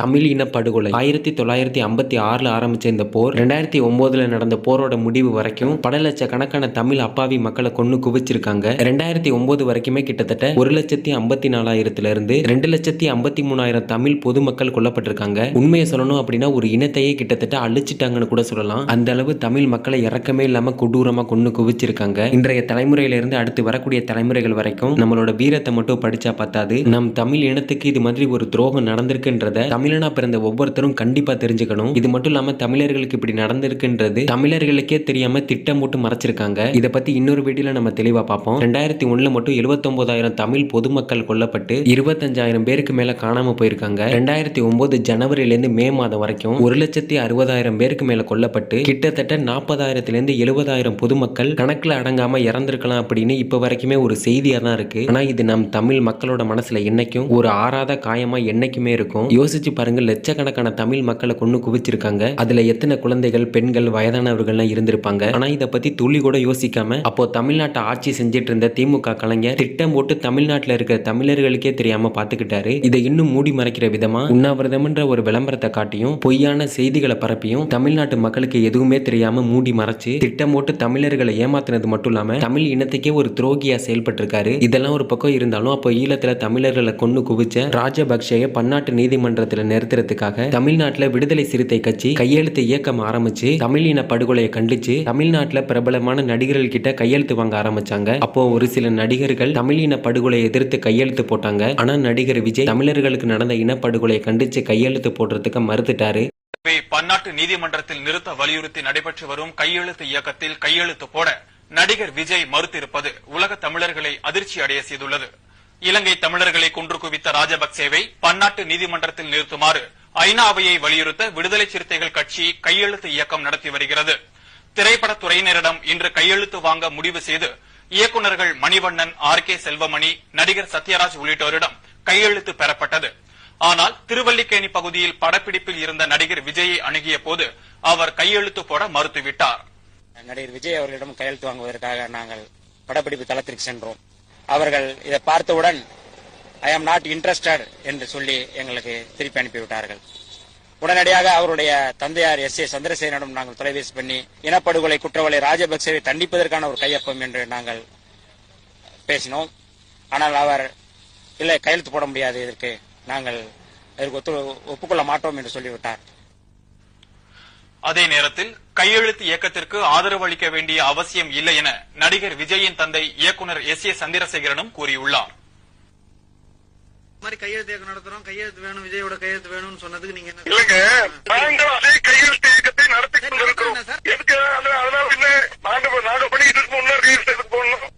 தமிழ் இன படுகொலை ஆயிரத்தி தொள்ளாயிரத்தி ஐம்பத்தி ஆறுல ஆரம்பிச்ச இந்த போர் ரெண்டாயிரத்தி ஒன்பதுல நடந்த போரோட முடிவு வரைக்கும் பல லட்சக்கணக்கான தமிழ் அப்பாவி மக்களை கொண்டு குவிச்சிருக்காங்க. ரெண்டாயிரத்தி ஒன்பது வரைக்குமே கிட்டத்தட்ட ஒரு லட்சத்தி ஐம்பத்தி நாலாயிரத்துல இருந்து ரெண்டு லட்சத்தி ஐம்பத்தி மூணாயிரம் தமிழ் பொதுமக்கள் கொல்லப்பட்டிருக்காங்க. உண்மையை சொல்லணும் அப்படின்னா ஒரு இனத்தையே கிட்டத்தட்ட அழிச்சிட்டாங்கன்னு கூட சொல்லலாம். அந்த அளவு தமிழ் மக்களை இறக்கமே இல்லாம கொடூரமா கொண்டு குவிச்சிருக்காங்க. இன்றைய தலைமுறையில இருந்து அடுத்து வரக்கூடிய தலைமுறைகள் வரைக்கும் நம்மளோட வீரத்தை மட்டும் படிச்சா பத்தாது. நம் தமிழ் இனத்துக்கு இது மாதிரி ஒரு துரோகம் நடந்திருக்குன்றத தமிழனா பிறந்த ஒவ்வொருத்தரும் கண்டிப்பா தெரிஞ்சுக்கணும். இது மட்டும் இல்லாம தமிழர்களுக்கு இப்படி நடந்திருக்குன்றது தமிழர்களுக்கே தெரியாம திட்டம் போட்டு மறைச்சிருக்காங்க. இதை பத்தி இன்னொரு வீடியோல நம்ம தெளிவா பார்ப்போம். ரெண்டாயிரத்தி ஒண்ணுல மட்டும் எழுபத்தொன்பதாயிரம் தமிழ் பொதுமக்கள் கொல்லப்பட்டு இருபத்தஞ்சாயிரம் பேருக்கு மேல காணாம போயிருக்காங்க. ரெண்டாயிரத்தி ஒன்பது ஜனவரிலேருந்து மே மாதம் வரைக்கும் ஒரு லட்சத்தி அறுபதாயிரம் பேருக்கு மேல கொல்லப்பட்டு கிட்டத்தட்ட நாற்பதாயிரத்துல இருந்து எழுபதாயிரம் பொதுமக்கள் கணக்குல அடங்காம இறந்திருக்கலாம் அப்படின்னு இப்ப வரைக்குமே ஒரு செய்தியா தான் இருக்கு. ஆனா இது நம் தமிழ் மக்களோட மனசுல என்னைக்கும் ஒரு ஆறாத காயமா என்னைக்குமே இருக்கும். யோசிச்சு பாருங்க லட்சக்கணக்கான தமிழ் மக்களை கொண்டு குவிச்சிருக்காங்க. அதுல எத்தனை குழந்தைகள் பெண்கள் வயதானவர்கள்லாம் இருந்திருப்பாங்க. ஆனா இதை பத்தி துளி கூட யோசிக்காம அப்போ தமிழ்நாட்டை ஆட்சி செஞ்சிட்டு இருந்த திமுக கலைஞர் திட்டம் போட்டு தமிழ்நாட்டில் இருக்கிற தமிழர்களுக்கே தெரியாம பாத்துக்கிட்டாரு. இதை இன்னும் மூடி மறைக்கிற விதமா உண்ணாவிரதம்ன்ற ஒரு விளம்பரத்தை காட்டியும் பொய்யான செய்திகளை பரப்பியும் தமிழ்நாட்டு மக்களுக்கு எதுவுமே தெரியாம மூடி மறைச்சு திட்டம் போட்டு தமிழர்களை ஏமாத்தினது மட்டும் இல்லாம தமிழ் இனத்துக்கே ஒரு துரோகியா செயல்பட்டிருக்காரு. இதெல்லாம் ஒரு பக்கம் இருந்தாலும் அப்போ ஈழத்துல தமிழர்களை கொண்டு குவிச்ச ராஜபக்சேய பன்னாட்டு நீதிமன்றத்தில் நிறுத்துறதுக்காக தமிழ்நாட்டில் விடுதலை சிறுத்தை கட்சி கையெழுத்து இயக்கம் ஆரம்பிச்சு தமிழ் இன படுகொலையை கண்டிச்சு தமிழ்நாட்டில் பிரபலமான நடிகர்கள் கிட்ட கையெழுத்து வாங்க ஆரம்பிச்சாங்க. அப்போ ஒரு சில நடிகர்கள் தமிழ் இன படுகொலையை எதிர்த்து கையெழுத்து போட்டாங்க. ஆனா நடிகர் விஜய் தமிழர்களுக்கு நடந்த இனப்படுகொலையை கண்டிச்சு கையெழுத்து போடுறதுக்கு மறுத்துட்டாரு. பன்னாட்டு நீதிமன்றத்தில் நிறுத்த வலியுறுத்தி நடைபெற்று வரும் கையெழுத்து இயக்கத்தில் கையெழுத்து போட நடிகர் விஜய் மறுத்திருப்பது உலக தமிழர்களை அதிர்ச்சி அடைய செய்துள்ளது. இலங்கை தமிழர்களை கொன்று குவித்த ராஜபக்சேவை பன்னாட்டு நீதிமன்றத்தில் நிறுத்துமாறு ஐநாவையை வலியுறுத்த விடுதலை சிறுத்தைகள் கட்சி கையெழுத்து இயக்கம் நடத்தி வருகிறது. திரைப்படத் துறையினரிடம் இன்று கையெழுத்து வாங்க முடிவு செய்து இயக்குநர்கள் மணிவண்ணன் ஆர். கே. செல்வமணி நடிகர் சத்யராஜ் உள்ளிட்டோரிடம் கையெழுத்து பெறப்பட்டது. ஆனால் திருவல்லிக்கேணி பகுதியில் படப்பிடிப்பில் இருந்த நடிகர் விஜயை அணுகிய போது அவர் கையெழுத்து போட மறுத்துவிட்டார். நடிகர் விஜய் அவர்களிடம் கையெழுத்து வாங்குவதற்காக நாங்கள் படப்பிடிப்பு தளத்திற்கு சென்றோம். அவர்கள் இதை பார்த்தவுடன் ஐ ஆம் நாட் இன்ட்ரெஸ்டட் என்று சொல்லி எங்களுக்கு திருப்பி அனுப்பிவிட்டார்கள். உடனடியாக அவருடைய தந்தையார் எஸ் ஏ சந்திரசேகரனிடம் நாங்கள் தொலைபேசி பண்ணி இனப்படுகொலை குற்றவாளி ராஜபக்சேவை தண்டிப்பதற்கான ஒரு கையொப்பம் என்று நாங்கள் பேசினோம். ஆனால் அவர் இல்லை கையெழுத்து போட முடியாது இதற்கு நாங்கள் இதற்கு ஒத்து ஒப்புக்கொள்ள மாட்டோம் என்று சொல்லிவிட்டார். அதே நேரத்தில் கையெழுத்து இயக்கத்திற்கு ஆதரவு அளிக்க வேண்டிய அவசியம் இல்லை என நடிகர் விஜயின் தந்தை இயக்குனர் எஸ் ஏ சந்திரசேகரனும் கூறியுள்ளார். இந்த மாதிரி கையெழுத்து இயக்கம் நடத்துறோம். கையெழுத்து வேணும் விஜயோட கையெழுத்து வேணும்னு சொன்னதுக்கு நீங்க என்ன இல்லைங்க நாங்கள் அதே கையெழுத்து இயக்கத்தை நடத்தி கொண்டிருக்கிறோம். சார். எதுக்கு? அது- அதனால என்ன நாங்க நாங்க பண்ணிட்டு இருக்கோம் இன்னொரு கையெழுத்து எதுக்கு போடணும்?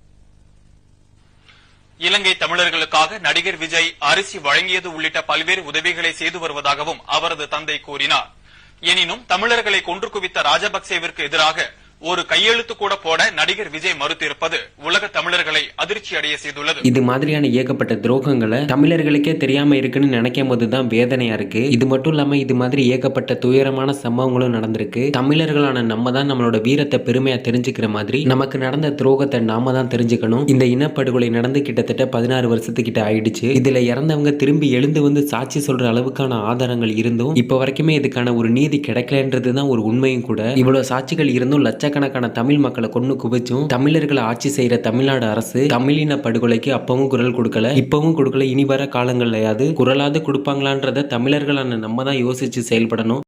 இலங்கை தமிழர்களுக்காக நடிகர் விஜய் அரிசி வழங்கியது உள்ளிட்ட பல்வேறு உதவிகளை செய்து வருவதாகவும் அவரது தந்தை கூறினார். எனினும் தமிழர்களை கொன்று குவித்த ராஜபக்சேவிற்கு எதிராக ஒரு கையெழுத்து கூட போட நடிகர் விஜய் மறுத்திருப்பது உலக தமிழர்களை அதிர்ச்சி அடைய செய்துள்ளது. இது மாதிரியான ஏகப்பட்ட துரோகங்களை தமிழர்களுக்கே தெரியாம இருக்குன்னு நினைக்கும் போதுதான் வேதனையா இருக்கு. இது மட்டும் இல்லாம இது மாதிரி ஏகப்பட்ட துயரமான சம்பவங்களும் நடந்திருக்கு. தமிழர்களான நம்ம தான் நம்மளோட வீரத்தை பெருமையா தெரிஞ்சுக்கிற மாதிரி நமக்கு நடந்த துரோகத்தை நாம தான் தெரிஞ்சுக்கணும். இந்த இனப்படுகொலை நடந்து கிட்டத்தட்ட பதினாறு வருஷத்துக்கிட்ட ஆயிடுச்சு. இதுல இறந்தவங்க திரும்பி எழுந்து வந்து சாட்சி சொல்ற அளவுக்கான ஆதாரங்கள் இருந்தும் இப்ப வரைக்குமே இதுக்கான ஒரு நீதி கிடைக்கலன்றது தான் ஒரு உண்மையும் கூட. இவ்வளவு சாட்சிகள் இருந்தும் லட்சக்கணக்கான தமிழ் மக்களை கொண்டு குவிச்சும் தமிழர்களை ஆட்சி செய்யற தமிழ்நாடு அரசு தமிழின படுகொலைக்கு அப்பவும் குரல் கொடுக்கல. இப்பவும் கொடுக்கல. இனி வர காலங்கள்லையாவது குரலாவது கொடுப்பாங்களான்றத தமிழர்களான நம்ம தான் யோசிச்சு செயல்படணும்.